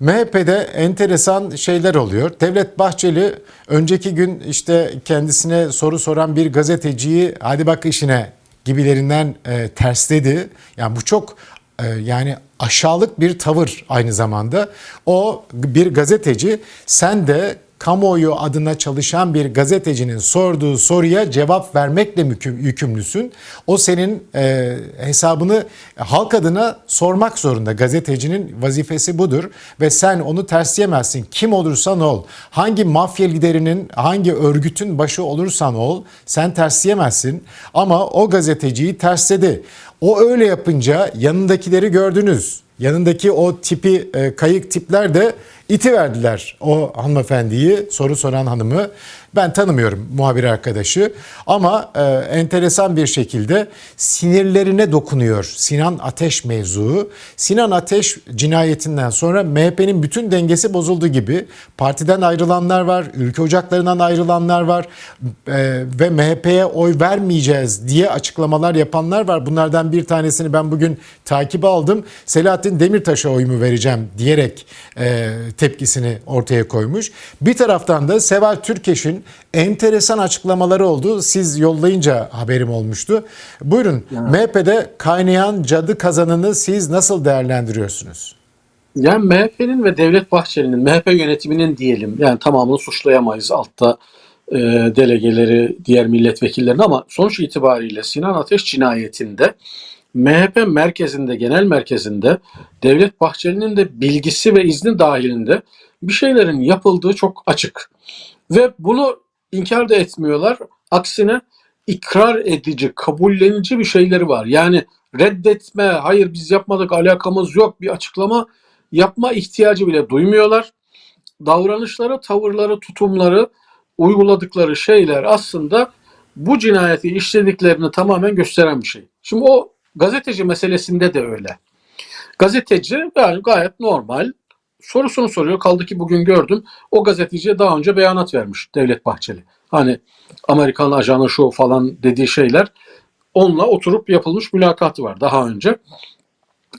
MHP'de enteresan şeyler oluyor. Devlet Bahçeli önceki gün işte kendisine soru soran bir gazeteciyi hadi bak işine gibilerinden e, tersledi. Yani bu çok e, yani aşağılık bir tavır aynı zamanda. O bir gazeteci sen de kamuoyu adına çalışan bir gazetecinin sorduğu soruya cevap vermekle yükümlüsün. O senin e, hesabını halk adına sormak zorunda. Gazetecinin vazifesi budur ve sen onu tersleyemezsin. Kim olursan ol, hangi mafya liderinin, hangi örgütün başı olursan ol, sen tersleyemezsin. Ama o gazeteciyi tersledi. O öyle yapınca yanındakileri gördünüz. Yanındaki o tipi e, kayık tipler de iti verdiler o hanımefendiyi, soru soran hanımı. Ben tanımıyorum muhabir arkadaşı ama e, enteresan bir şekilde sinirlerine dokunuyor Sinan Ateş mevzuu. Sinan Ateş cinayetinden sonra MHP'nin bütün dengesi bozuldu gibi. Partiden ayrılanlar var, ülke ocaklarından ayrılanlar var e, ve MHP'ye oy vermeyeceğiz diye açıklamalar yapanlar var. Bunlardan bir tanesini ben bugün takip aldım. Selahattin Demirtaş'a oyumu vereceğim diyerek e, tepkisini ortaya koymuş. Bir taraftan da Seval Türkeş'in enteresan açıklamaları oldu. Siz yollayınca haberim olmuştu. Buyurun MHP'de kaynayan cadı kazanını siz nasıl değerlendiriyorsunuz? Yani MHP'nin ve Devlet Bahçeli'nin, MHP yönetiminin diyelim, yani tamamını suçlayamayız altta e, delegeleri, diğer milletvekillerini ama sonuç itibariyle Sinan Ateş cinayetinde MHP merkezinde, genel merkezinde Devlet Bahçeli'nin de bilgisi ve izni dahilinde bir şeylerin yapıldığı çok açık. Ve bunu inkar da etmiyorlar. Aksine ikrar edici, kabullenici bir şeyleri var. Yani reddetme, hayır biz yapmadık, alakamız yok bir açıklama yapma ihtiyacı bile duymuyorlar. Davranışları, tavırları, tutumları, uyguladıkları şeyler aslında bu cinayeti işlediklerini tamamen gösteren bir şey. Şimdi o gazeteci meselesinde de öyle. Gazeteci yani gayet normal sorusunu soruyor. Kaldı ki bugün gördüm o gazeteciye daha önce beyanat vermiş Devlet Bahçeli. Hani Amerikan ajanı şu falan dediği şeyler onunla oturup yapılmış mülakatı var daha önce.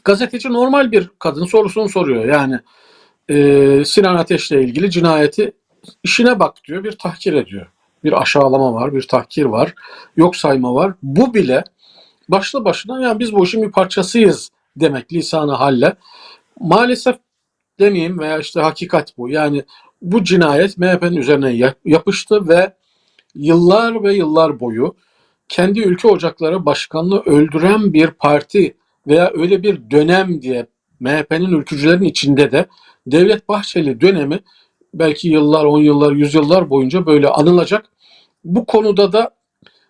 Gazeteci normal bir kadın sorusunu soruyor. Yani e, Sinan Ateş'le ilgili cinayeti işine bak diyor bir tahkir ediyor. Bir aşağılama var, bir tahkir var, yok sayma var. Bu bile başlı başına yani biz bu işin bir parçasıyız demek lisanı halle. Maalesef demeyeyim veya işte hakikat bu. Yani bu cinayet MHP'nin üzerine yap- yapıştı ve yıllar ve yıllar boyu kendi ülke ocakları başkanını öldüren bir parti veya öyle bir dönem diye MHP'nin ülkücülerin içinde de Devlet Bahçeli dönemi belki yıllar, on yıllar, yüzyıllar boyunca böyle anılacak. Bu konuda da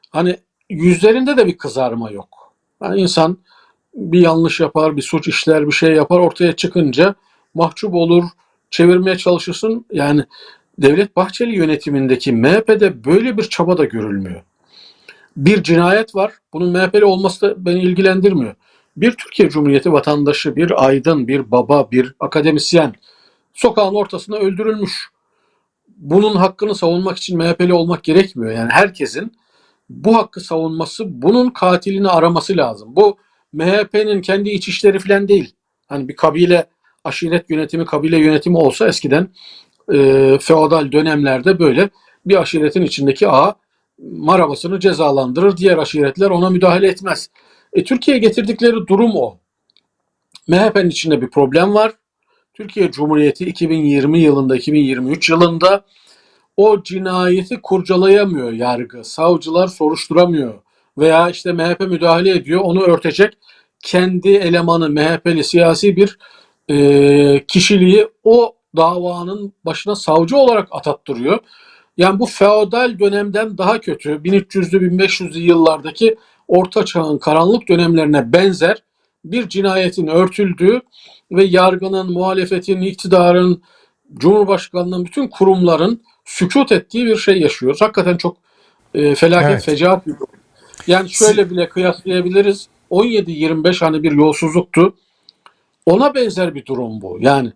hani yüzlerinde de bir kızarma yok. Yani insan bir yanlış yapar, bir suç işler, bir şey yapar ortaya çıkınca mahcup olur, çevirmeye çalışırsın. Yani Devlet Bahçeli yönetimindeki MHP'de böyle bir çaba da görülmüyor. Bir cinayet var. Bunun MHP'li olması da beni ilgilendirmiyor. Bir Türkiye Cumhuriyeti vatandaşı, bir aydın, bir baba, bir akademisyen sokağın ortasında öldürülmüş. Bunun hakkını savunmak için MHP'li olmak gerekmiyor. Yani herkesin bu hakkı savunması, bunun katilini araması lazım. Bu MHP'nin kendi iç işleri falan değil. Hani bir kabile aşiret yönetimi, kabile yönetimi olsa eskiden e, feodal dönemlerde böyle bir aşiretin içindeki ağa marabasını cezalandırır. Diğer aşiretler ona müdahale etmez. E, Türkiye'ye getirdikleri durum o. MHP'nin içinde bir problem var. Türkiye Cumhuriyeti 2020 yılında, 2023 yılında o cinayeti kurcalayamıyor yargı. Savcılar soruşturamıyor. Veya işte MHP müdahale ediyor, onu örtecek kendi elemanı MHP'li siyasi bir e, kişiliği o davanın başına savcı olarak atattırıyor. Yani bu feodal dönemden daha kötü 1300'lü 1500'lü yıllardaki orta çağın karanlık dönemlerine benzer bir cinayetin örtüldüğü ve yargının, muhalefetin, iktidarın, cumhurbaşkanlığının bütün kurumların sükut ettiği bir şey yaşıyoruz. Hakikaten çok e, felaket, Evet. fecaat bir durum. Yani şöyle bile kıyaslayabiliriz. 17-25 hani bir yolsuzluktu. Ona benzer bir durum bu. Yani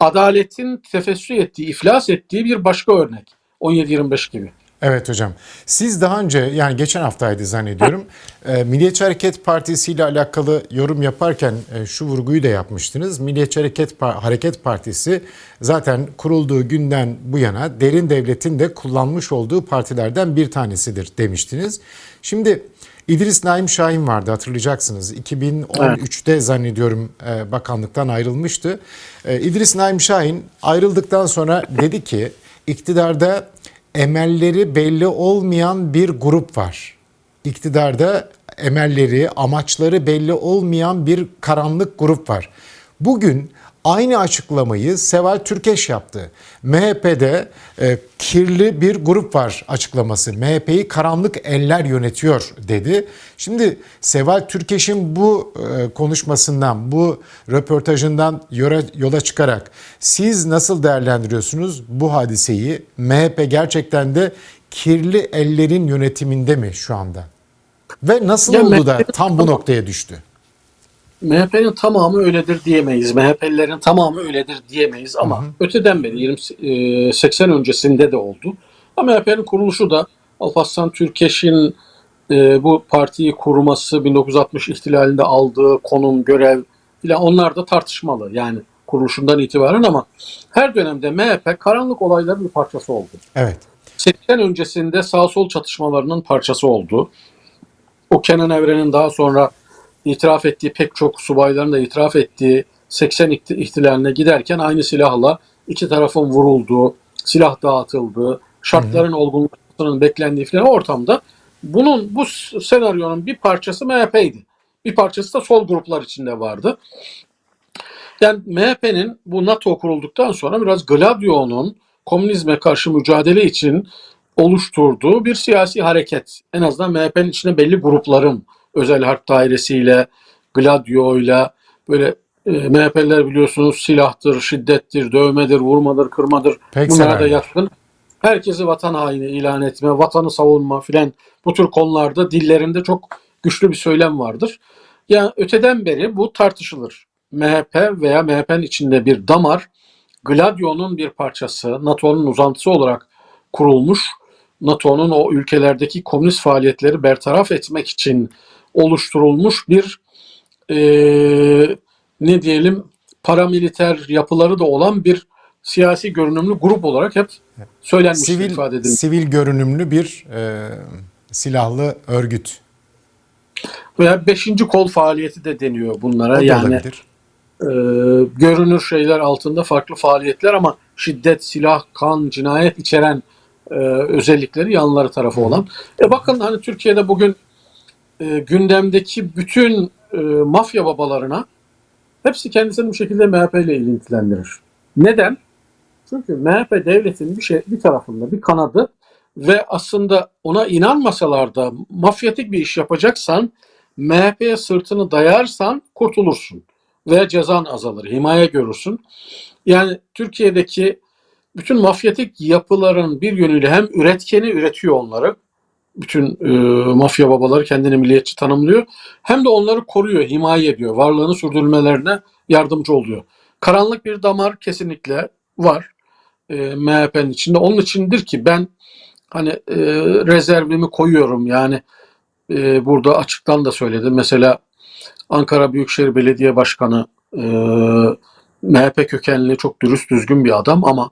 adaletin tefessü ettiği, iflas ettiği bir başka örnek. 17-25 gibi. Evet hocam. Siz daha önce yani geçen haftaydı zannediyorum. e, Milliyetçi Hareket Partisi ile alakalı yorum yaparken e, şu vurguyu da yapmıştınız. Milliyetçi Hareket Pa- Hareket Partisi zaten kurulduğu günden bu yana derin devletin de kullanmış olduğu partilerden bir tanesidir demiştiniz. Şimdi İdris Naim Şahin vardı hatırlayacaksınız. 2013'te zannediyorum e, bakanlıktan ayrılmıştı. E, İdris Naim Şahin ayrıldıktan sonra dedi ki iktidarda emelleri belli olmayan bir grup var. İktidarda emelleri, amaçları belli olmayan bir karanlık grup var. Bugün aynı açıklamayı Seval Türkeş yaptı. MHP'de e, kirli bir grup var açıklaması. MHP'yi karanlık eller yönetiyor dedi. Şimdi Seval Türkeş'in bu e, konuşmasından, bu röportajından yola, yola çıkarak siz nasıl değerlendiriyorsunuz bu hadiseyi? MHP gerçekten de kirli ellerin yönetiminde mi şu anda? Ve nasıl Ya oldu da tam bu noktaya düştü? MHP'nin tamamı öyledir diyemeyiz. MHP'lilerin tamamı öyledir diyemeyiz ama öteden beri 20 e, 80 öncesinde de oldu. Ama MHP'nin kuruluşu da Alparslan Türkeş'in e, bu partiyi kurması, 1960 ihtilalinde aldığı konum, görev filan onlar da tartışmalı. Yani kuruluşundan itibaren ama her dönemde MHP karanlık olayların bir parçası oldu. Evet. 80 öncesinde sağ sol çatışmalarının parçası oldu. O Kenan Evren'in daha sonra itiraf ettiği pek çok subayların da itiraf ettiği 80 ihti- ihtilaline giderken aynı silahla iki tarafın vurulduğu, silah dağıtıldığı, şartların olgunlaşmasının beklendiği filan ortamda bunun bu senaryonun bir parçası MHP'ydi. Bir parçası da sol gruplar içinde vardı. Yani MHP'nin bu NATO kurulduktan sonra biraz Gladio'nun komünizme karşı mücadele için oluşturduğu bir siyasi hareket. En azından MHP'nin içinde belli grupların özel harp dairesiyle, Gladio'yla böyle e, MHP'liler biliyorsunuz silahtır, şiddettir, dövmedir, vurmadır, kırmadır. Pek Bunlara da yatkın. Herkesi vatan haini ilan etme, vatanı savunma filan bu tür konularda dillerinde çok güçlü bir söylem vardır. Yani öteden beri bu tartışılır. MHP veya MHP'nin içinde bir damar Gladio'nun bir parçası, NATO'nun uzantısı olarak kurulmuş. NATO'nun o ülkelerdeki komünist faaliyetleri bertaraf etmek için oluşturulmuş bir eee, ne diyelim paramiliter yapıları da olan bir siyasi görünümlü grup olarak hep söylenmiş Sivil, ifade edilmiş. sivil görünümlü bir e, silahlı örgüt. Veya beşinci kol faaliyeti de deniyor O bunlara. da yani olabilir. e, görünür şeyler altında farklı faaliyetler ama şiddet, silah, kan, cinayet içeren e, özellikleri yanları tarafı olan. E bakın hani Türkiye'de bugün e, gündemdeki bütün e, mafya babalarına hepsi kendisini bu şekilde MHP ile ilintilendirir. Neden? Çünkü MHP devletin bir şey bir tarafında bir kanadı ve aslında ona inanmasalar da mafyatik bir iş yapacaksan MHP'ye sırtını dayarsan kurtulursun ve cezan azalır, himaye görürsün. Yani Türkiye'deki bütün mafyatik yapıların bir yönüyle hem üretkeni üretiyor onları. Bütün e, mafya babaları kendini milliyetçi tanımlıyor. Hem de onları koruyor, himaye ediyor. Varlığını sürdürmelerine yardımcı oluyor. Karanlık bir damar kesinlikle var e, MHP'nin içinde. Onun içindir ki ben hani e, rezervimi koyuyorum. Yani e, burada açıktan da söyledim. Mesela Ankara Büyükşehir Belediye Başkanı e, MHP kökenli çok dürüst düzgün bir adam ama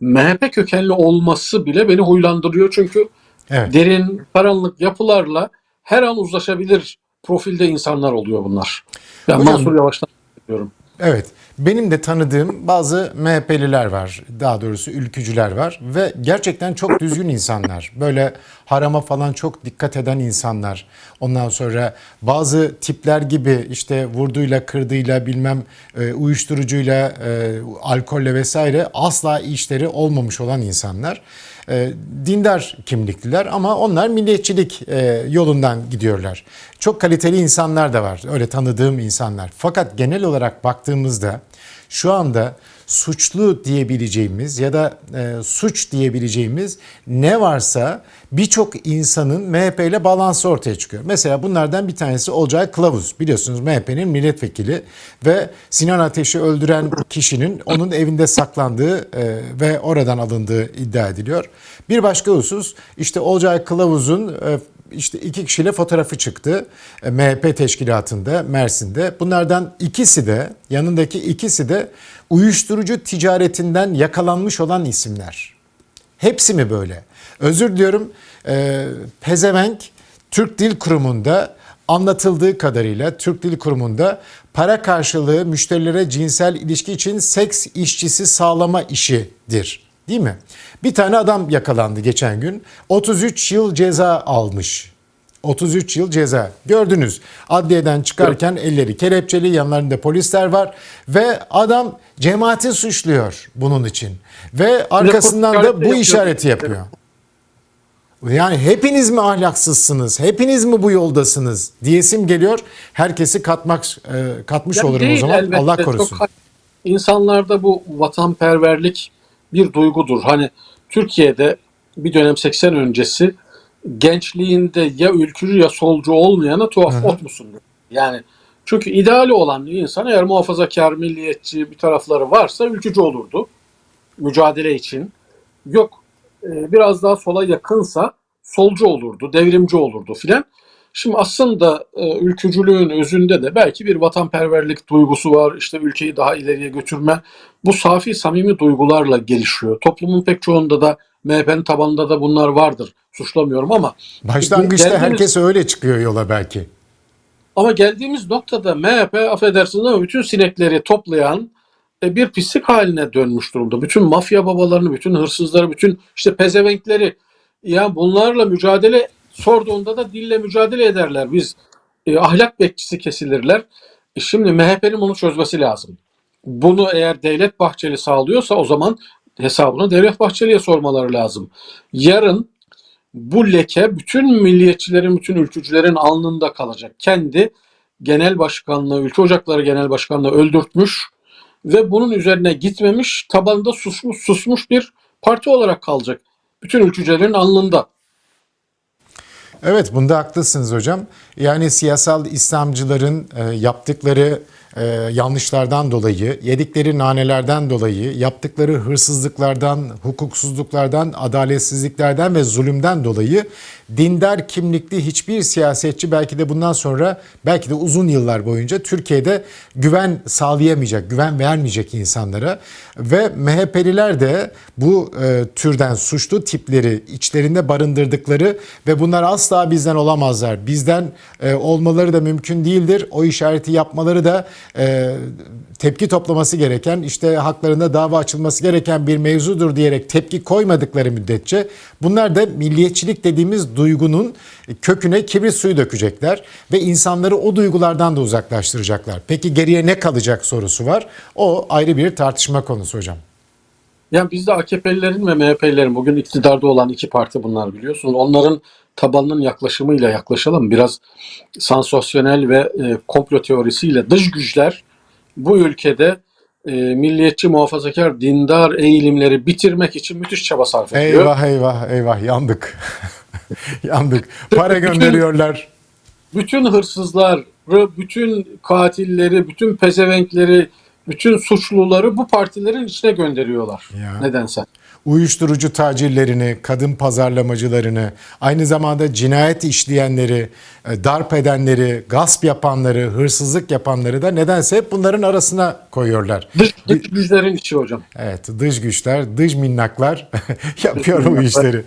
MHP kökenli olması bile beni huylandırıyor çünkü Evet. derin karanlık yapılarla her an uzlaşabilir profilde insanlar oluyor bunlar. Yani Hocam- Mansur Yavaş'tan diyorum. Evet. Benim de tanıdığım bazı MHP'liler var. Daha doğrusu ülkücüler var. Ve gerçekten çok düzgün insanlar. Böyle harama falan çok dikkat eden insanlar. Ondan sonra bazı tipler gibi işte vurduyla, kırdığıyla, bilmem e, uyuşturucuyla, e, alkolle vesaire asla işleri olmamış olan insanlar. E, dindar kimlikliler ama onlar milliyetçilik e, yolundan gidiyorlar. Çok kaliteli insanlar da var. Öyle tanıdığım insanlar. Fakat genel olarak baktığımızda şu anda suçlu diyebileceğimiz ya da e, suç diyebileceğimiz ne varsa birçok insanın MHP ile bağlantısı ortaya çıkıyor. Mesela bunlardan bir tanesi Olcay Kılavuz. Biliyorsunuz MHP'nin milletvekili ve Sinan Ateş'i öldüren kişinin onun evinde saklandığı e, ve oradan alındığı iddia ediliyor. Bir başka husus işte Olcay Kılavuz'un e, işte iki kişiyle fotoğrafı çıktı e, MHP teşkilatında Mersin'de. Bunlardan ikisi de yanındaki ikisi de uyuşturucu ticaretinden yakalanmış olan isimler. Hepsi mi böyle? Özür diliyorum. E, Pezevenk Türk Dil Kurumu'nda anlatıldığı kadarıyla Türk Dil Kurumu'nda para karşılığı müşterilere cinsel ilişki için seks işçisi sağlama işidir. Değil mi? Bir tane adam yakalandı geçen gün. 33 yıl ceza almış. 33 yıl ceza. Gördünüz adliyeden çıkarken elleri kelepçeli yanlarında polisler var ve adam cemaati suçluyor bunun için. Ve arkasından da bu işareti yapıyor. Yani hepiniz mi ahlaksızsınız? Hepiniz mi bu yoldasınız? Diyesim geliyor. Herkesi katmak e, katmış Yani olurum o zaman. elbette. Allah Çok korusun. ha- İnsanlarda bu vatanperverlik bir duygudur. Hani Türkiye'de bir dönem 80 öncesi gençliğinde ya ülkücü ya solcu olmayana tuhaf ot musun? Yani çünkü ideali olan insan eğer muhafazakar, milliyetçi bir tarafları varsa ülkücü olurdu. Mücadele için. Yok e, biraz daha sola yakınsa solcu olurdu, devrimci olurdu filan. Şimdi aslında e, ülkücülüğün özünde de belki bir vatanperverlik duygusu var. İşte ülkeyi daha ileriye götürme. Bu safi, samimi duygularla gelişiyor. Toplumun pek çoğunda da MHP'nin tabanında da bunlar vardır. Suçlamıyorum ama Başlangıçta Geldiğimiz- herkes öyle çıkıyor yola belki. ama geldiğimiz noktada MHP affedersiniz ama bütün sinekleri toplayan e, bir pislik haline dönmüş durumda. Bütün mafya babalarını, bütün hırsızları, bütün işte pezevenkleri ya bunlarla mücadele sorduğunda da dille mücadele ederler. Biz e, ahlak bekçisi kesilirler. E, şimdi MHP'nin bunu çözmesi lazım. Bunu eğer Devlet Bahçeli sağlıyorsa o zaman hesabını Devlet Bahçeli'ye sormaları lazım. Yarın bu leke bütün milliyetçilerin, bütün ülkücülerin alnında kalacak. Kendi genel başkanlığı, ülke ocakları genel başkanlığı öldürtmüş ve bunun üzerine gitmemiş, tabanında susmuş, susmuş bir parti olarak kalacak. Bütün ülkücülerin alnında. Evet bunda haklısınız hocam. Yani siyasal İslamcıların e, yaptıkları e, yanlışlardan dolayı, yedikleri nanelerden dolayı, yaptıkları hırsızlıklardan, hukuksuzluklardan, adaletsizliklerden ve zulümden dolayı dindar kimlikli hiçbir siyasetçi belki de bundan sonra belki de uzun yıllar boyunca Türkiye'de güven sağlayamayacak, güven vermeyecek insanlara ve MHP'liler de bu e, türden suçlu tipleri içlerinde barındırdıkları ve bunlar asla bizden olamazlar. Bizden e, olmaları da mümkün değildir. O işareti yapmaları da e, tepki toplaması gereken, işte haklarında dava açılması gereken bir mevzudur diyerek tepki koymadıkları müddetçe bunlar da milliyetçilik dediğimiz duygunun köküne kibrit suyu dökecekler ve insanları o duygulardan da uzaklaştıracaklar. Peki geriye ne kalacak sorusu var. O ayrı bir tartışma konusu hocam. Yani bizde AKP'lilerin ve MHP'lilerin bugün iktidarda olan iki parti bunlar biliyorsunuz. Onların tabanının yaklaşımıyla yaklaşalım. Biraz sansasyonel ve e, komplo teorisiyle dış güçler bu ülkede e, milliyetçi, muhafazakar, dindar eğilimleri bitirmek için müthiş çaba sarf ediyor. Eyvah eyvah eyvah yandık. yandık. Para gönderiyorlar. bütün hırsızları, bütün katilleri, bütün pezevenkleri, bütün suçluları bu partilerin içine gönderiyorlar. Ya. Nedense. Uyuşturucu tacirlerini, kadın pazarlamacılarını, aynı zamanda cinayet işleyenleri, e, darp edenleri, gasp yapanları, hırsızlık yapanları da nedense hep bunların arasına koyuyorlar. Dış, dış güçlerin içi hocam. Evet, dış güçler, dış minnaklar yapıyor bu işleri.